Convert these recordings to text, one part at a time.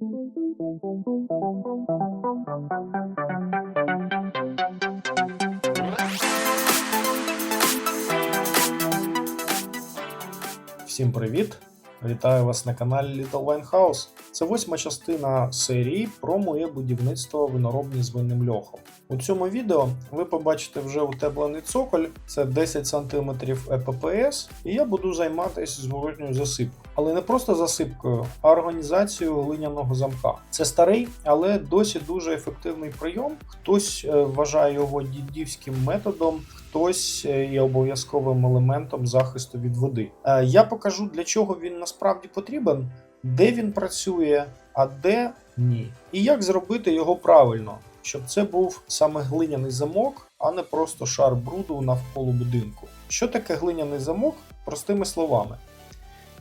Всім привіт! Вітаю вас на каналі Little Wine House. Це восьма частина серії про моє будівництво виноробні з винним льохом. У цьому відео ви побачите вже утеплений цоколь, це 10 см ЕППС, і я буду займатися зворотньою засипкою. Але не просто засипкою, а організацією глиняного замка. Це старий, але досі дуже ефективний прийом. Хтось е, вважає його дідівським методом, хтось е, є обов'язковим елементом захисту від води. Е, Я покажу для чого він насправді потрібен, де він працює, а де ні. І як зробити його правильно, щоб це був саме глиняний замок, а не просто шар бруду навколо будинку. Що таке глиняний замок? Простими словами.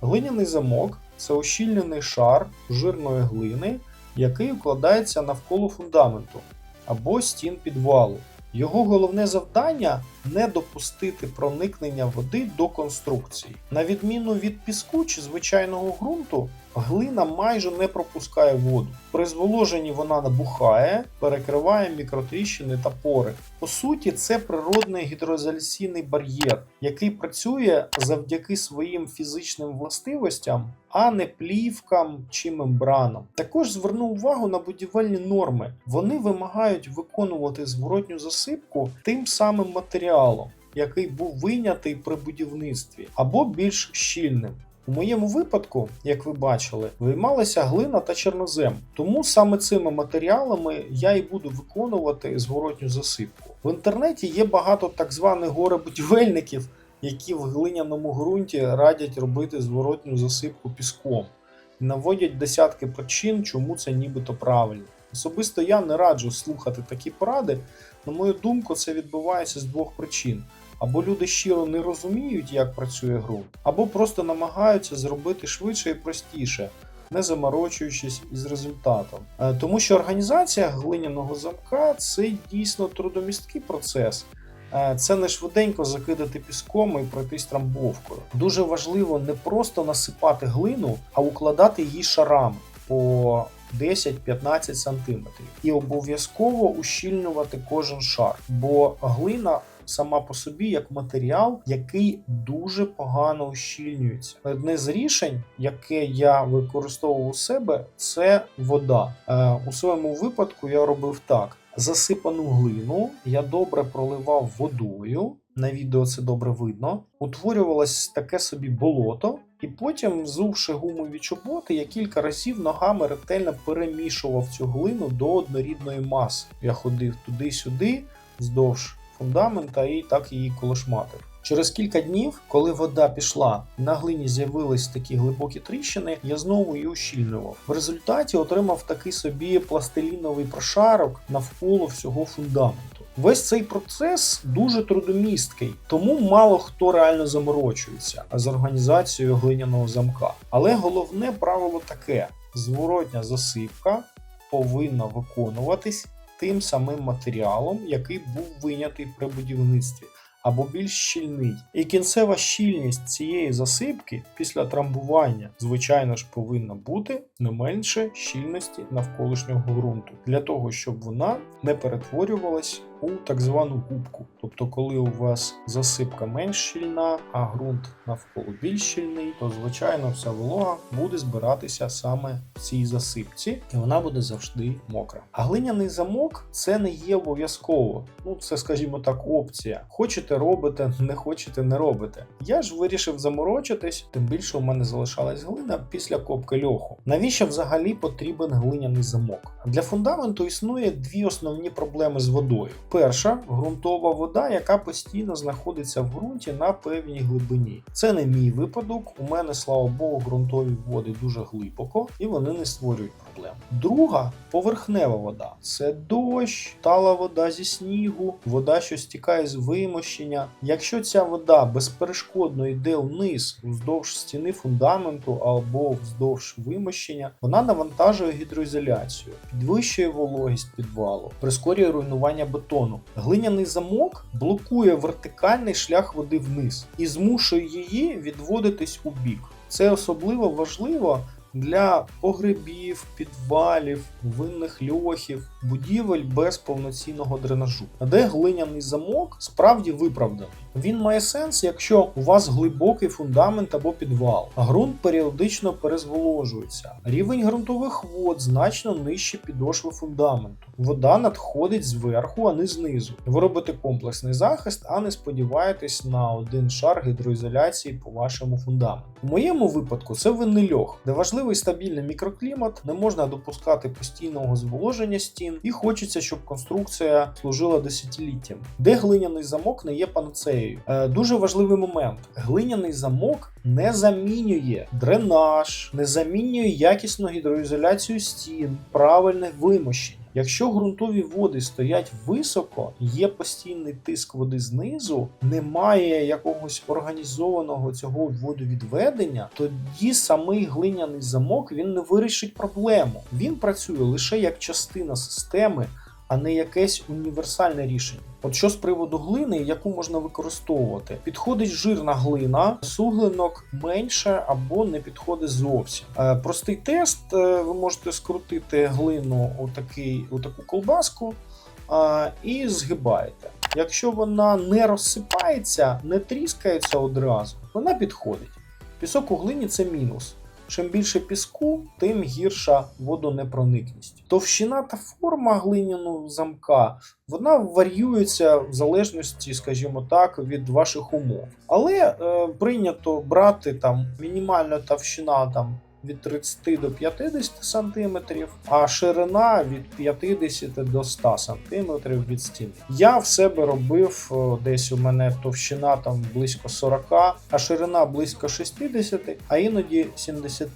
Глиняний замок це ущільнений шар жирної глини, який укладається навколо фундаменту або стін підвалу. Його головне завдання не допустити проникнення води до конструкції. На відміну від піску чи звичайного ґрунту, глина майже не пропускає воду. При зволоженні вона набухає, перекриває мікротріщини та пори. По суті, це природний гідроізоляційний бар'єр, який працює завдяки своїм фізичним властивостям, а не плівкам чи мембранам. Також зверну увагу на будівельні норми. Вони вимагають виконувати зворотню засипку тим самим матеріалом, який був вийнятий при будівництві, або більш щільним. У моєму випадку, як ви бачили, виймалася глина та чорнозем, тому саме цими матеріалами я і буду виконувати зворотню засипку. В інтернеті є багато так званих горе-будівельників, які в глиняному ґрунті радять робити зворотню засипку піском. Наводять десятки причин, чому це нібито правильно. Особисто я не раджу слухати такі поради. На мою думку, це відбувається з двох причин. Або люди щиро не розуміють, як працює ґрунт, або просто намагаються зробити швидше і простіше, не заморочуючись із результатом. Е, Тому що організація глиняного замка це дійсно трудомісткий процес. Е, Це не швиденько закидати піском і пройтись трамбовкою. Дуже важливо не просто насипати глину, а укладати її шарами по 10-15 см. І обов'язково ущільнювати кожен шар, бо глина сама по собі як матеріал, який дуже погано ущільнюється. Одне з рішень, яке я використовував у себе, це вода. Е, У своєму випадку я робив так: засипану глину я добре проливав водою. На відео це добре видно. Утворювалось таке собі болото, і потім, взувши гумові чоботи, я кілька разів ногами ретельно перемішував цю глину до однорідної маси. Я ходив туди-сюди, вздовж фундамента і так її колошматив. Через кілька днів, коли вода пішла, на глині з'явились такі глибокі тріщини, я знову її ущільнював. В результаті отримав такий собі пластиліновий прошарок навколо всього фундаменту. Весь цей процес дуже трудомісткий, тому мало хто реально заморочується з організацією глиняного замка. Але головне правило таке: зворотня засипка повинна виконуватись тим самим матеріалом, який був винятий при будівництві, або більш щільний. І кінцева щільність цієї засипки після трамбування, звичайно ж, повинна бути не менше щільності навколишнього ґрунту, для того, щоб вона не перетворювалась у так звану губку. Тобто, коли у вас засипка менш щільна, а ґрунт навколо більш щільний, то звичайно вся волога буде збиратися саме в цій засипці, і вона буде завжди мокра. А глиняний замок це не є обов'язково. Ну це, скажімо так, опція. Хочете робите, не хочете, не робите. Я ж вирішив заморочитись, тим більше у мене залишалась глина після копки льоху. Навіщо взагалі потрібен глиняний замок? Для фундаменту існує дві основні проблеми з водою. Перша ґрунтова вода, яка постійно знаходиться в ґрунті на певній глибині. Це не мій випадок. У мене, слава Богу, ґрунтові води дуже глибоко і вони не створюють проблем. Друга поверхнева вода це дощ, тала вода зі снігу, вода, що стікає з вимощення. Якщо ця вода безперешкодно йде вниз вздовж стіни фундаменту або вздовж вимощення, вона навантажує гідроізоляцію, підвищує вологість підвалу, прискорює руйнування бетону. Глиняний замок блокує вертикальний шлях води вниз і змушує її відводитись у бік. Це особливо важливо для погребів, підвалів, винних льохів, будівель без повноцінного дренажу, де глиняний замок справді виправданий. Він має сенс, якщо у вас глибокий фундамент або підвал, ґрунт періодично перезволожується. Рівень ґрунтових вод значно нижче підошви фундаменту. Вода надходить зверху, а не знизу. Ви робите комплексний захист, а не сподіваєтесь на один шар гідроізоляції по вашому фундаменту. У моєму випадку це винний льох, де важливий стабільний мікроклімат, не можна допускати постійного зволоження стін, і хочеться, щоб конструкція служила десятиліттям, де глиняний замок не є панацеєю. Е, дуже важливий момент: глиняний замок не замінює дренаж, не замінює якісну гідроізоляцію стін, правильне вимощення. Якщо ґрунтові води стоять високо, є постійний тиск води знизу, немає якогось організованого цього водовідведення, тоді самий глиняний замок він не вирішить проблему. Він працює лише як частина системи, а не якесь універсальне рішення. От що з приводу глини, яку можна використовувати, підходить жирна глина, суглинок менше або не підходить зовсім. Е, простий тест: е, ви можете скрутити глину у, такий, у таку колбаску е, і згибаєте. Якщо вона не розсипається, не тріскається одразу, вона підходить. Пісок у глині це мінус. Чим більше піску, тим гірша водонепроникність. Товщина та форма глиняного замка вона варіюється в залежності, скажімо так, від ваших умов. Але е, прийнято брати там мінімальна товщина там. Від 30 до 50 см, а ширина від 50 до 100 см від стіни. Я в себе робив е, десь у мене товщина там близько 40, а ширина близько 60, а іноді 70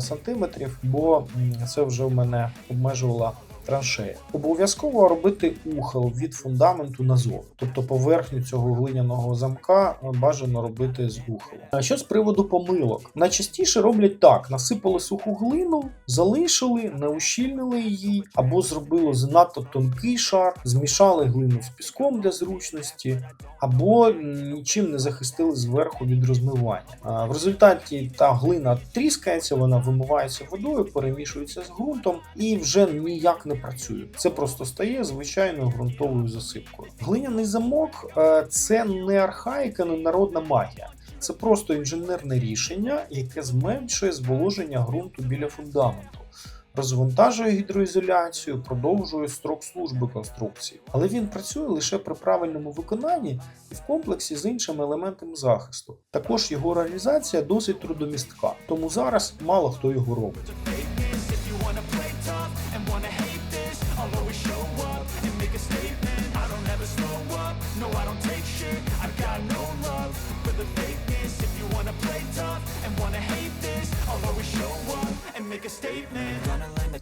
см, бо це вже в мене обмежувала траншея. Обов'язково робити ухил від фундаменту назовні, тобто поверхню цього глиняного замка е, бажано робити з ухилом. А що з приводу помилок? Найчастіше роблять так: насипали суху глину, залишили, не ущільнили її, або зробили занадто тонкий шар, змішали глину з піском для зручності, або нічим не захистили зверху від розмивання. А В результаті та глина тріскається, вона вимивається водою, перемішується з ґрунтом і вже ніяк не працює. Це просто стає звичайною ґрунтовою засипкою. Глиняний замок е, це не архаїка, не народна магія. Це просто інженерне рішення, яке зменшує зволоження ґрунту біля фундаменту. Розвантажує гідроізоляцію, продовжує строк служби конструкції, але він працює лише при правильному виконанні і в комплексі з іншими елементами захисту. Також його реалізація досить трудомістка, тому зараз мало хто його робить. Make a statement.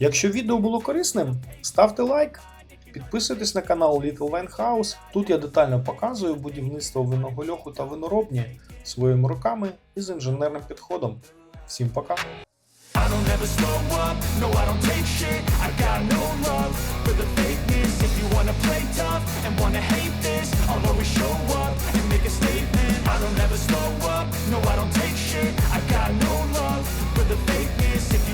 Якщо відео було корисним, ставте лайк, підписуйтесь на канал Little Wine House. Тут я детально показую будівництво винного льоху та виноробні своїми руками і з інженерним підходом. Всім пока!